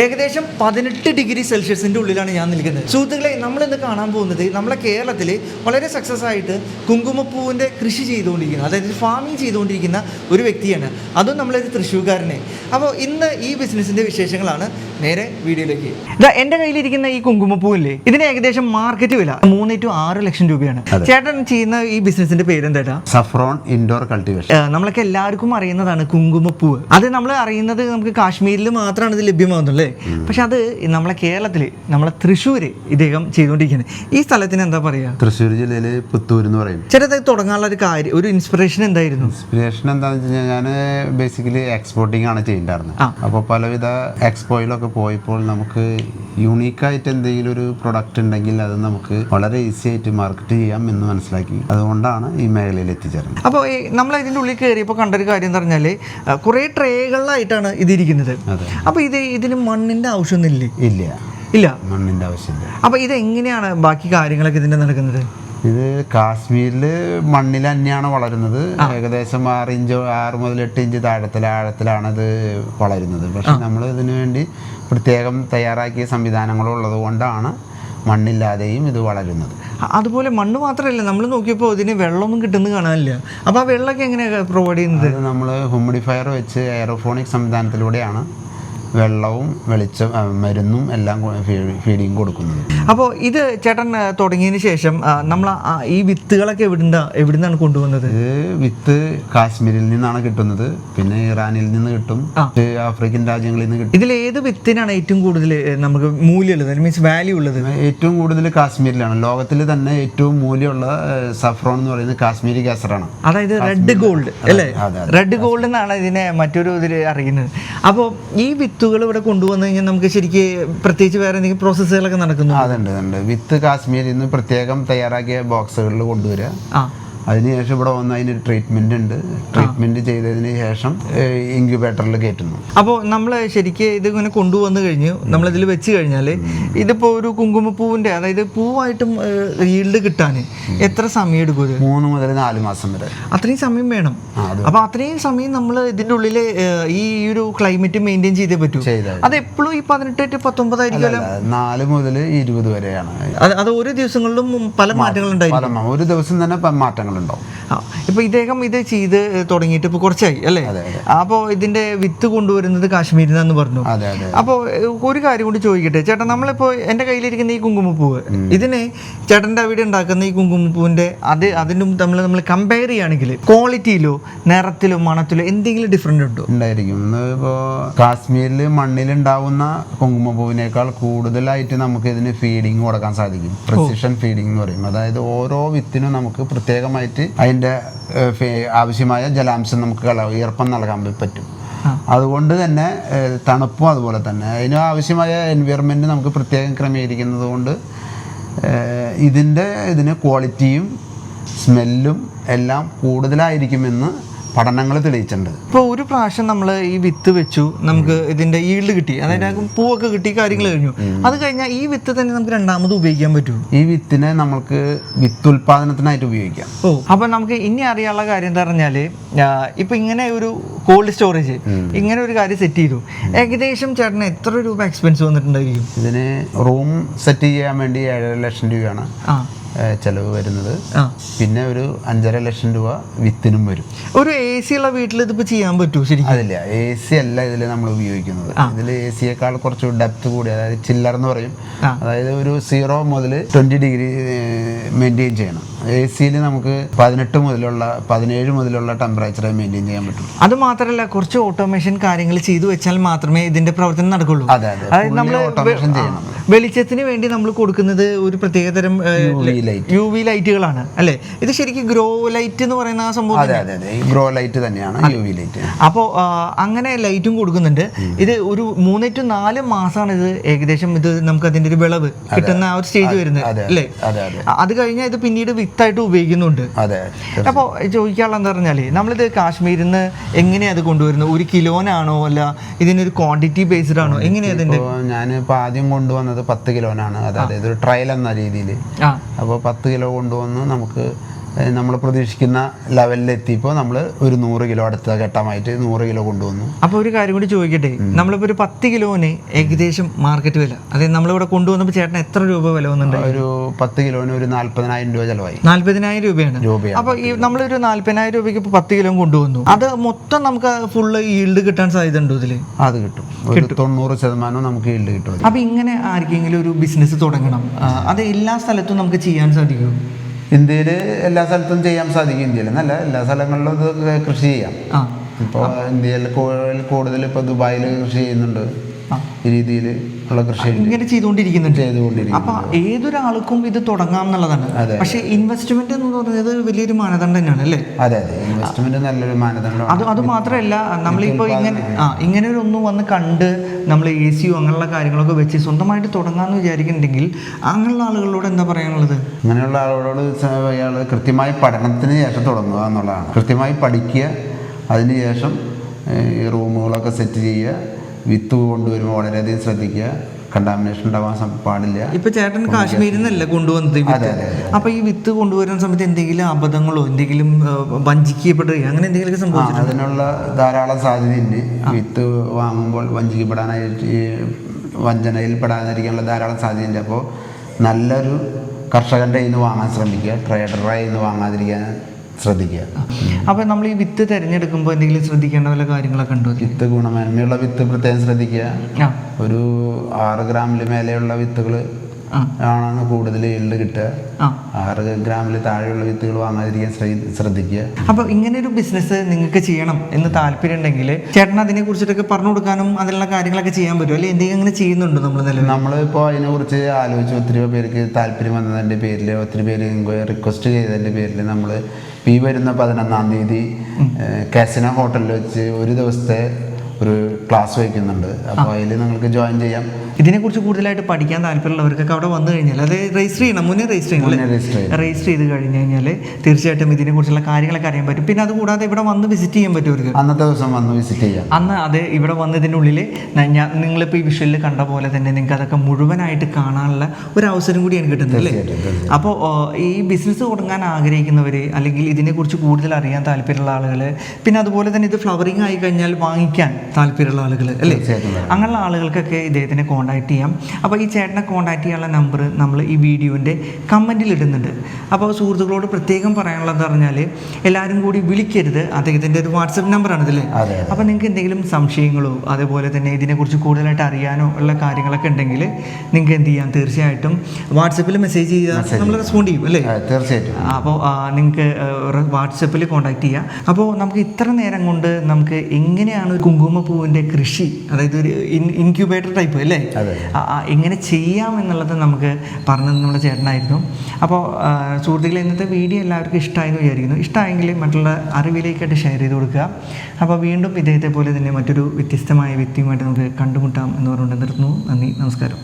ഏകദേശം പതിനെട്ട് ഡിഗ്രി സെൽഷ്യസിന്റെ ഉള്ളിലാണ് ഞാൻ നിൽക്കുന്നത്. സുഹൃത്തുക്കളെ നമ്മൾ ഇന്ന് കാണാൻ പോകുന്നത് നമ്മളെ കേരളത്തിൽ വളരെ സക്സസ് ആയിട്ട് കുങ്കുമപ്പൂവിന്റെ കൃഷി ചെയ്തുകൊണ്ടിരിക്കുന്ന അതായത് ഫാമിംഗ് ചെയ്തുകൊണ്ടിരിക്കുന്ന ഒരു വ്യക്തിയാണ്. അതും നമ്മളൊരു തൃശ്ശൂർക്കാരനെ. അപ്പോൾ ഇന്ന് ഈ ബിസിനസിന്റെ വിശേഷങ്ങളാണ് നേരെ വീഡിയോയിലേക്ക്. ഇതാ എന്റെ കയ്യിലിരിക്കുന്ന ഈ കുങ്കുമപ്പൂവില്ലേ? ഇതിന് ഏകദേശം മാർക്കറ്റ് വില മൂന്ന് ടു ആറ് ലക്ഷം രൂപയാണ്. ചേട്ടൻ ചെയ്യുന്ന ഈ ബിസിനസിന്റെ പേരെന്താ സഫ്രോൺ ഇൻഡോർ കൾട്ടിവേഷൻ നമ്മളൊക്കെ എല്ലാവർക്കും അറിയുന്നതാണ് കുങ്കുമപ്പൂവ്. അത് നമ്മൾ അറിയുന്നത് നമുക്ക് കാശ്മീരിൽ മാത്രമാണ് ഇത് ലഭ്യമാകുന്നത് അല്ലേ? പക്ഷെ അത് നമ്മളെ കേരളത്തിൽ നമ്മളെ തൃശ്ശൂർ ഇദ്ദേഹം ചെയ്തുകൊണ്ടിരിക്കുന്നത് ഈ സ്ഥലത്തിന് എന്താ പറയുക തൃശ്ശൂർ ജില്ലയിലെ പുത്തൂർ എന്ന് പറയും. ചേട്ടത് തുടങ്ങാനുള്ള ഒരു കാര്യം ഒരു ഇൻസ്പിറേഷൻ എന്തായിരുന്നു? ഇൻസ്പിറേഷൻ എന്താണെന്ന് വെച്ച് കഴിഞ്ഞാൽ ഞാൻ ബേസിക്കലി എക്സ്പോർട്ടിംഗ് ആണ് ചെയ്യേണ്ടായിരുന്നത് അപ്പോൾ പലവിധ എക്സ്പോയിലൊക്കെ പോയപ്പോൾ നമുക്ക് യുണീക്കായിട്ട് എന്തെങ്കിലും ഒരു പ്രൊഡക്റ്റ് ഉണ്ടെങ്കിൽ അത് നമുക്ക് വളരെ ഈസി ആയിട്ട് മാർക്കറ്റ് ചെയ്യാം എന്ന് മനസ്സിലാക്കി. അതുകൊണ്ടാണ് ഈ മേഖലയിൽ എത്തിച്ചേർന്നത് അപ്പോൾ നമ്മൾ ഇതിന്റെ ഉള്ളിൽ കയറിയപ്പോൾ കണ്ടൊരു കാര്യം എന്ന് പറഞ്ഞാൽ കുറേ ട്രേകളിലായിട്ടാണ് ഇതിരിക്കുന്നത്. അപ്പോൾ ഇത് ഇതിന് മണ്ണിന്റെ ആവശ്യമൊന്നുമില്ലേ? ഇല്ല. ഇല്ല. മണ്ണിന്റെ ആവശ്യമില്ല. അപ്പൊ ഇത് എങ്ങനെയാണ് ബാക്കി കാര്യങ്ങളൊക്കെ ഇതിന്റെ നടക്കുന്നത്? ഇത് കാശ്മീരിൽ മണ്ണിൽ തന്നെയാണ് വളരുന്നത്. ഏകദേശം ആറ് ഇഞ്ച് ആറ് മുതൽ എട്ട് ഇഞ്ച് താഴത്തിൽ ആഴത്തിലാണ് ഇത് വളരുന്നത്. പക്ഷെ നമ്മൾ ഇതിനു വേണ്ടി പ്രത്യേകം തയ്യാറാക്കിയ സംവിധാനങ്ങളുള്ളത് കൊണ്ടാണ് മണ്ണില്ലാതെയും ഇത് വളരുന്നത്. അതുപോലെ മണ്ണ് മാത്രമല്ല നമ്മൾ നോക്കിയപ്പോൾ ഇതിന് വെള്ളമൊന്നും കിട്ടുന്ന കാണാനില്ല. അപ്പോൾ ആ വെള്ളമൊക്കെ എങ്ങനെയാണ് പ്രൊവൈഡ് ചെയ്യുന്നത്? നമ്മൾ ഹ്യൂമിഡിഫയർ വെച്ച് എയറോഫോണിക് സംവിധാനത്തിലൂടെയാണ് വെള്ളവും വെളിച്ചം മരുന്നും എല്ലാം ഫീഡിങ് കൊടുക്കുന്നത് അപ്പോൾ ഇത് ചേട്ടൻ തുടങ്ങിയതിന് ശേഷം നമ്മൾ ഈ വിത്തുകളൊക്കെ എവിടുന്ന എവിടുന്നാണ് കൊണ്ടുവന്നത്? ഇത് വിത്ത് കാശ്മീരിൽ നിന്നാണ് കിട്ടുന്നത്. പിന്നെ ഇറാനിൽ നിന്ന് കിട്ടും. ആഫ്രിക്കൻ രാജ്യങ്ങളിൽ നിന്ന് കിട്ടും. ഇതിൽ ഏത് വിത്തിനാണ് ഏറ്റവും കൂടുതൽ നമുക്ക് മൂല്യമുള്ളത്? മീൻസ് വാല്യൂ ഉള്ളത്. ഏറ്റവും കൂടുതൽ കാശ്മീരിലാണ്. ലോകത്തിൽ തന്നെ ഏറ്റവും മൂല്യമുള്ള സഫ്രോൺ എന്ന് പറയുന്നത് കാശ്മീരി കേസറാണ്. അതായത് റെഡ് ഗോൾഡ് അല്ലേ? റെഡ് ഗോൾഡ് എന്നാണ് ഇതിനെ മറ്റൊരു ഇതിൽ അറിയുന്നത്. അപ്പോൾ ഈ വിത്തുകൾ ഇവിടെ കൊണ്ടുവന്നു കഴിഞ്ഞാൽ നമുക്ക് ശരിക്ക് പ്രത്യേകിച്ച് വേറെ എന്തെങ്കിലും പ്രോസസ്സുകളൊക്കെ നടക്കുന്നു അതുണ്ട് അതുണ്ട്. വിത്ത് കാശ്മീരിൽ നിന്ന് പ്രത്യേകം തയ്യാറാക്കിയ ബോക്സുകളിൽ കൊണ്ടുവരിക. അതിനുശേഷം ഇവിടെ വന്ന് അതിന് ട്രീറ്റ്മെന്റ് ഉണ്ട്. ട്രീറ്റ്മെന്റ് ചെയ്തതിന് ശേഷം ഇൻക്യുബേറ്ററിൽ കയറ്റുന്നു. അപ്പോൾ നമ്മൾ ശരിക്ക് ഇത് ഇങ്ങനെ കൊണ്ടുവന്നു കഴിഞ്ഞു നമ്മളിതിൽ വെച്ച് കഴിഞ്ഞാൽ ഇതിപ്പോ ഒരു കുങ്കുമപ്പൂവിന്റെ അതായത് പൂവായിട്ടും ഈൽഡ് കിട്ടാൻ എത്ര സമയം എടുക്കും ഇത്? മൂന്ന് മുതൽ നാല് മാസം വരെ. അത്രയും സമയം വേണം. അപ്പൊ അപ്പോൾ അത്രയും സമയം നമ്മൾ ഇതിന്റെ ഉള്ളിൽ ഈ ഒരു ക്ലൈമറ്റ് മെയിന്റെയിൻ ചെയ്തേ പറ്റൂ. അത് എപ്പോഴും ഈ പതിനെട്ട് ടു പത്തൊമ്പതായിരിക്കും നാല് മുതൽ ഇരുപത് വരെയാണ്. അത് ഓരോ ദിവസങ്ങളിലും പല മാറ്റങ്ങൾ ഉണ്ടായിരിക്കും ഒരു ദിവസം തന്നെ പ- മാറ്റങ്ങളുണ്ടാവും ആ, ഇപ്പൊ ഇദ്ദേഹം ഇത് ചെയ്ത് തുടങ്ങിയിട്ട് ഇപ്പൊ കുറച്ചായി അല്ലേ. അപ്പോൾ ഇതിന്റെ വിത്ത് കൊണ്ടുവരുന്നത് കാശ്മീരിൽ നിന്നാന്ന് പറഞ്ഞു. അതെ അതെ അപ്പോൾ ഒരു കാര്യം കൂടി ചോദിക്കട്ടെ. ചേട്ടൻ നമ്മളിപ്പോ എന്റെ കയ്യിലിരിക്കുന്ന ഈ കുങ്കുമപ്പൂവ് ഇതിനെ ചേട്ടന്റെ അവിടെ ഉണ്ടാക്കുന്ന ഈ കുങ്കുമപ്പൂവിന്റെ അത് അതിനും തമ്മിൽ നമ്മൾ കമ്പയർ ചെയ്യുകയാണെങ്കിൽ ക്വാളിറ്റിയിലോ നിറത്തിലോ മണത്തിലോ എന്തെങ്കിലും ഡിഫറെന്റ് ഉണ്ടോ? ഉണ്ടായിരിക്കും. ഇപ്പോൾ കാശ്മീരിൽ മണ്ണിലുണ്ടാവുന്ന കുങ്കുമപ്പൂവിനേക്കാൾ കൂടുതലായിട്ട് നമുക്ക് ഇതിന് ഫീഡിങ് കൊടുക്കാൻ സാധിക്കും. പ്രിസിഷൻ ഫീഡിങ് എന്ന് പറയും. അതായത് ഓരോ വിത്തിനും നമുക്ക് പ്രത്യേകമായിട്ട് അതിന്റെ ഫേ- ആവശ്യമായ ജലാംശം നമുക്ക് കള ഈർപ്പം നൽകാൻ പറ്റും. അതുകൊണ്ട് തന്നെ തണുപ്പും അതുപോലെ തന്നെ. അതിന് ആവശ്യമായ എൻവയറമെന്റ് നമുക്ക് പ്രത്യേകം ക്രമീകരിക്കുന്നത് കൊണ്ട് ഇതിന്റെ ഇതിന് ക്വാളിറ്റിയും സ്മെല്ലും എല്ലാം കൂടുതലായിരിക്കുമെന്ന് പഠനങ്ങൾ തെളിയിച്ചിട്ടുണ്ട്. ഇപ്പോൾ ഒരു പ്രാവശ്യം നമ്മൾ ഈ വിത്ത് വെച്ചു നമുക്ക് ഇതിന്റെ ഈൽഡ് കിട്ടി. അതായത് പൂവൊക്കെ കിട്ടി കാര്യങ്ങൾ കഴിഞ്ഞു. അത് കഴിഞ്ഞാൽ ഈ വിത്ത് തന്നെ നമുക്ക് രണ്ടാമത് ഉപയോഗിക്കാൻ പറ്റുമോ ഈ വിത്തിനെ നമുക്ക് വിത്ത് ഉൽപാദനത്തിനായിട്ട് ഉപയോഗിക്കാം. ഓ അപ്പൊ നമുക്ക് ഇനി അറിയാനുള്ള കാര്യം എന്താ പറഞ്ഞാൽ ഇപ്പൊ ഇങ്ങനെ ഒരു കോൾഡ് സ്റ്റോറേജ് ഇങ്ങനെ ഒരു കാര്യം സെറ്റ് ചെയ്തു. ഏകദേശം ചേട്ടന് എത്ര രൂപ എക്സ്പെൻസ് വന്നിട്ടുണ്ടായിരിക്കും? ഇതിന് റൂം സെറ്റ് ചെയ്യാൻ വേണ്ടി ഏഴര ലക്ഷം രൂപയാണ്. ചെലവ് വരുന്നത്. പിന്നെ ഒരു അഞ്ചര ലക്ഷം രൂപ വിത്തിനും വരും. ഒരു എ സി ഉള്ള വീട്ടിൽ ഇതിപ്പോ ചെയ്യാൻ പറ്റുമോ ശരിക്കും? അതില്ല. എ സി അല്ല ഇതിൽ നമ്മൾ ഉപയോഗിക്കുന്നത്. ഇതിൽ എ സിയേക്കാൾ കുറച്ച് ഡെപ്ത് കൂടി അതായത് ചില്ലർ എന്ന് പറയും. അതായത് ഒരു സീറോ മുതൽ ട്വന്റി ഡിഗ്രി മെയിന്റെയിൻ ചെയ്യണം. എ സിയിൽ നമുക്ക് പതിനെട്ട് മുതലുള്ള പതിനേഴ് മുതലുള്ള ടെമ്പറേച്ചർ മെയിന്റെയിൻ ചെയ്യാൻ പറ്റും. അത് മാത്രമല്ല കുറച്ച് ഓട്ടോമേഷൻ കാര്യങ്ങൾ ചെയ്തു വെച്ചാൽ മാത്രമേ ഇതിന്റെ പ്രവർത്തനം നടക്കുള്ളൂ. അതെ അതെ. നമ്മൾ ഓട്ടോമേഷൻ ചെയ്യണം. വെളിച്ചത്തിന് വേണ്ടി നമ്മൾ കൊടുക്കുന്നത് ഒരു പ്രത്യേകതരം Light. യു വി ലൈറ്റുകളാണ് അല്ലേ? ഇത് ശരിക്കും ഗ്രോ ലൈറ്റ് എന്ന് പറയുന്ന ആ സംഭവം അതെ അതെ അതെ. ഗ്രോ ലൈറ്റ് തന്നെയാണ് യു വി ലൈറ്റ് അപ്പോൾ അങ്ങനെ ലൈറ്റും കൊടുക്കുന്നുണ്ട്. ഇത് ഒരു മൂന്ന് ടു നാല് മാസമാണ് ഇത് ഏകദേശം ഇത് നമുക്ക് അതിന്റെ ഒരു വിളവ് കിട്ടുന്ന ആ ഒരു സ്റ്റേജ് വരുന്നത് അല്ലേ? അതെ കഴിഞ്ഞാൽ ഇത് പിന്നീട് വിത്തായിട്ട് ഉപയോഗിക്കുന്നുണ്ട്. അപ്പോൾ ചോദിക്കാനുള്ള എന്താ പറഞ്ഞാൽ നമ്മളിത് കാശ്മീരിൽ നിന്ന് എങ്ങനെയാണ് അത് കൊണ്ടുവരുന്നത്? ഒരു കിലോനാണോ അല്ല ഇതിനൊരു ക്വാണ്ടിറ്റി ബേസ്ഡ് ആണോ? എങ്ങനെയാ ഞാൻ ഇപ്പോൾ ഞാനിപ്പോൾ ആദ്യം കൊണ്ടുവന്നത് പത്ത് കിലോനാണ്. അതായത് ഒരു ട്രയൽ എന്ന രീതിയിൽ അപ്പോൾ പത്ത് കിലോ കൊണ്ടുവന്ന് നമുക്ക് നമ്മൾ പ്രതീക്ഷിക്കുന്ന ലെവലിൽ എത്തിയപ്പോൾ നമ്മൾ ഒരു നൂറ് കിലോ അടുത്ത ഘട്ടമായിട്ട് നൂറ് കിലോ കൊണ്ടുവന്നു. അപ്പോൾ ഒരു കാര്യം കൂടി ചോദിക്കട്ടെ? നമ്മളിപ്പോൾ ഒരു പത്ത് കിലോന് ഏകദേശം മാർക്കറ്റ് വില. അതായത് നമ്മളിവിടെ കൊണ്ടുവന്നപ്പോൾ ചേട്ടൻ എത്ര രൂപ വില വന്നിട്ടുണ്ട്? ഒരു പത്ത് കിലോന് ഒരു നാല്പതിനായിരം രൂപ ചിലവായി. നാല്പതിനായിരം രൂപയാണ്. രൂപയാണ്. അപ്പോൾ ഈ നമ്മളൊരു നാല്പതിനായിരം രൂപയ്ക്ക് ഇപ്പോൾ പത്ത് കിലോ കൊണ്ടുവന്നു. അത് മൊത്തം നമുക്ക് ഫുള്ള് ഈൽഡ് കിട്ടാൻ സാധ്യത ഉണ്ടോ ഇതിൽ അത് കിട്ടും. ഒരു തൊണ്ണൂറ് ശതമാനം നമുക്ക് ഈൽഡ് കിട്ടും അപ്പോൾ ഇങ്ങനെ ആർക്കെങ്കിലും ഒരു ബിസിനസ് തുടങ്ങണം. അത് എല്ലാ സ്ഥലത്തും നമുക്ക് ചെയ്യാൻ സാധിക്കും ഇന്ത്യയിൽ എല്ലാ സ്ഥലത്തും ചെയ്യാൻ സാധിക്കും ഇന്ത്യയിൽ എന്നല്ല എല്ലാ സ്ഥലങ്ങളിലും ഇത് കൃഷി ചെയ്യാം. ഇപ്പോൾ ഇന്ത്യയിൽ കൂടുതൽ ഇപ്പോൾ ദുബായിൽ കൃഷി ചെയ്യുന്നുണ്ട്. ഈ രീതിയിൽ കൃഷി ഇങ്ങനെ ചെയ്തുകൊണ്ടിരിക്കുന്നുണ്ട്. ചെയ്തുകൊണ്ടിരിക്കും അപ്പൊ ഏതൊരാൾക്കും ഇത് തുടങ്ങാം എന്നുള്ളതാണ്. പക്ഷെ ഇൻവെസ്റ്റ്മെന്റ് എന്ന് പറയുന്നത് വലിയൊരു മാനദണ്ഡം തന്നെയാണ് അല്ലേ? അതെ അതെ. ഇൻവെസ്റ്റ്മെന്റ് നല്ലൊരു മാനദണ്ഡമാണ്. അത് അത് മാത്രമല്ല നമ്മളിപ്പോ ഇങ്ങനെ ആ ഇങ്ങനെ ഒരു ഒന്നും വന്ന് കണ്ട് നമ്മൾ എ സിയോ അങ്ങനെയുള്ള കാര്യങ്ങളൊക്കെ വെച്ച് സ്വന്തമായിട്ട് തുടങ്ങാമെന്ന് വിചാരിക്കുന്നുണ്ടെങ്കിൽ അങ്ങനെയുള്ള ആളുകളോട് എന്താ പറയാനുള്ളത്? അങ്ങനെയുള്ള ആളുകളോട് അയാൾ കൃത്യമായി പഠനത്തിന് ശേഷം തുടങ്ങുക എന്നുള്ളതാണ്. കൃത്യമായി പഠിക്കുക അതിനുശേഷം ഈ റൂമുകളൊക്കെ സെറ്റ് ചെയ്യുക വിത്ത് കൊണ്ടുവരുമ്പോൾ വളരെയധികം ശ്രദ്ധിക്കുക. കണ്ടാമിനേഷൻ ഉണ്ടാവാൻ പാടില്ല. ഇപ്പൊ ചേട്ടൻ കാശ്മീരിൽ നിന്നല്ല കൊണ്ടുവന്നത്. അപ്പൊ ഈ വിത്ത് കൊണ്ടുവരുന്ന സമയത്ത് എന്തെങ്കിലും അബദ്ധങ്ങളോ എന്തെങ്കിലും ഏഹ്, വഞ്ചിക്കപ്പെടുകയോ അങ്ങനെ എന്തെങ്കിലും സംഭവിച്ചു അതിനുള്ള ധാരാളം സാധ്യതയുണ്ട്. വിത്ത് വാങ്ങുമ്പോൾ വഞ്ചിക്കപ്പെടാനായിട്ട് ഈ വഞ്ചനയിൽ പെടാതിരിക്കാനുള്ള ധാരാളം സാധ്യതയുണ്ട്. അപ്പോൾ നല്ലൊരു കർഷകന്റെ കയ്യിൽ നിന്ന് വാങ്ങാൻ ശ്രമിക്കുക ട്രേഡറുടെ കയ്യിൽ നിന്ന് വാങ്ങാതിരിക്കാൻ ശ്രദ്ധിക്കുക. അപ്പോൾ നമ്മൾ ഈ വിത്ത് തിരഞ്ഞെടുക്കുമ്പോൾ എന്തെങ്കിലും ശ്രദ്ധിക്കേണ്ട വല്ല കാര്യങ്ങളൊക്കെ ഉണ്ടോ? വിത്ത് ഗുണമേന്മയുള്ള വിത്ത് പ്രത്യേകം ശ്രദ്ധിക്കുക. ഒരു ആറ് ഗ്രാമിൽ മേലെയുള്ള വിത്തുകൾ ആണ് കൂടുതൽ എള്ള് കിട്ടുക. ആറ് ഗ്രാമിൽ താഴെയുള്ള വിത്തുകൾ വാങ്ങാതിരിക്കാൻ ശ്രദ്ധിക്കുക. അപ്പോൾ ഇങ്ങനെ ഒരു ബിസിനസ് നിങ്ങൾക്ക് ചെയ്യണം എന്ന് താല്പര്യം ഉണ്ടെങ്കിൽ ചേട്ടൻ അതിനെ കുറിച്ചിട്ടൊക്കെ പറഞ്ഞു കൊടുക്കാനും അതിനുള്ള കാര്യങ്ങളൊക്കെ ചെയ്യാൻ പറ്റുമോ അല്ലെങ്കിൽ എന്തെങ്കിലും അങ്ങനെ ചെയ്യുന്നുണ്ടോ നമ്മൾ നിലവിൽ നമ്മളിപ്പോൾ അതിനെക്കുറിച്ച് ആലോചിച്ച് ഒത്തിരി പേർക്ക് താല്പര്യം വന്നതിന്റെ പേരിൽ ഒത്തിരി പേര് റിക്വസ്റ്റ് ചെയ്തതിന്റെ പേരിൽ നമ്മൾ ഈ വരുന്ന പതിനൊന്നാം തീയതി കാസിന ഹോട്ടലിൽ വെച്ച് ഒരു ദിവസത്തെ ഒരു ക്ലാസ് വയ്ക്കുന്നുണ്ട് അപ്പോൾ അതിൽ നിങ്ങൾക്ക് ജോയിൻ ചെയ്യാം. ഇതിനെക്കുറിച്ച് കൂടുതലായിട്ട് പഠിക്കാൻ താല്പര്യമുള്ളവർക്കൊക്കെ അവിടെ വന്നു കഴിഞ്ഞാൽ അത് രജിസ്റ്റർ ചെയ്യണം മുന്നേ രജിസ്റ്റർ ചെയ്യണം രജിസ്റ്റർ ചെയ്ത് കഴിഞ്ഞ് കഴിഞ്ഞാൽ തീർച്ചയായിട്ടും ഇതിനെക്കുറിച്ചുള്ള കാര്യങ്ങളൊക്കെ അറിയാൻ പറ്റും. പിന്നെ അതുകൂടാതെ ഇവിടെ വന്ന് വിസിറ്റ് ചെയ്യാൻ പറ്റും അവർക്ക്. അന്നത്തെ ദിവസം വന്ന് വിസിറ്റ് ചെയ്യാം. അന്ന് അത് ഇവിടെ വന്നതിനുള്ളിൽ ഞാൻ നിങ്ങളിപ്പോൾ ഈ വിഷ്വലിൽ കണ്ട പോലെ തന്നെ നിങ്ങൾക്ക് അതൊക്കെ മുഴുവനായിട്ട് കാണാനുള്ള ഒരു അവസരം കൂടിയാണ് കിട്ടുന്നത് അല്ലേ. അപ്പോൾ ഈ ബിസിനസ് തുടങ്ങാൻ ആഗ്രഹിക്കുന്നവർ അല്ലെങ്കിൽ ഇതിനെക്കുറിച്ച് കൂടുതൽ അറിയാൻ താല്പര്യമുള്ള ആളുകൾ പിന്നെ അതുപോലെ തന്നെ ഇത് ഫ്ലവറിങ് ആയി കഴിഞ്ഞാൽ വാങ്ങിക്കാൻ താല്പര്യമുള്ള ആളുകൾ അല്ലേ? അങ്ങനെയുള്ള ആളുകൾക്കൊക്കെ ഇദ്ദേഹത്തിനെ കോൺടാക്ട് ചെയ്യാം. അപ്പോൾ ഈ ചേട്ടനെ കോൺടാക്ട് ചെയ്യാനുള്ള നമ്പർ നമ്മൾ ഈ വീഡിയോന്റെ കമന്റിൽ ഇടുന്നുണ്ട്. അപ്പോൾ സുഹൃത്തുക്കളോട് പ്രത്യേകം പറയാനുള്ളതെന്ന് പറഞ്ഞാൽ എല്ലാവരും കൂടി വിളിക്കരുത്. അദ്ദേഹത്തിന്റെ ഒരു വാട്സപ്പ് നമ്പറാണ് അതെ. അപ്പോൾ നിങ്ങൾക്ക് എന്തെങ്കിലും സംശയങ്ങളോ അതേപോലെ തന്നെ ഇതിനെക്കുറിച്ച് കൂടുതലായിട്ട് അറിയാനോ ഉള്ള കാര്യങ്ങളൊക്കെ ഉണ്ടെങ്കിൽ നിങ്ങൾക്ക് എന്ത് ചെയ്യാം? തീർച്ചയായിട്ടും വാട്സപ്പിൽ മെസ്സേജ് ചെയ്താൽ നമ്മൾ റെസ്പോണ്ട് ചെയ്യും അല്ലേ? തീർച്ചയായിട്ടും. അപ്പോൾ നിങ്ങൾക്ക് വാട്സപ്പിൽ കോൺടാക്ട് ചെയ്യാം. അപ്പോൾ നമുക്ക് ഇത്ര നേരം കൊണ്ട് നമുക്ക് എങ്ങനെയാണ് ഒരു കുങ്കുമപ്പൂവിന്റെ കൃഷി അതായത് ഒരു ഇൻക്യുബേറ്റർ ടൈപ്പ് അല്ലേ? എങ്ങനെ ചെയ്യാം എന്നുള്ളത് നമുക്ക് പറഞ്ഞത് നമ്മുടെ ചേട്ടനായിരുന്നു. അപ്പോൾ സുഹൃത്തുക്കളെ ഇന്നത്തെ വീഡിയോ എല്ലാവർക്കും ഇഷ്ടമായെന്ന് വിചാരിക്കുന്നു. ഇഷ്ടമായെങ്കിൽ മറ്റുള്ള അറിവിലേക്കായിട്ട് ഷെയർ ചെയ്ത് കൊടുക്കുക. അപ്പോൾ വീണ്ടും ഇദ്ദേഹത്തെ പോലെ തന്നെ മറ്റൊരു വ്യത്യസ്തമായ വ്യക്തിയുമായിട്ട് നമുക്ക് കണ്ടുമുട്ടാം എന്ന് പറഞ്ഞുകൊണ്ട് നിർത്തുന്നു. നന്ദി നമസ്കാരം.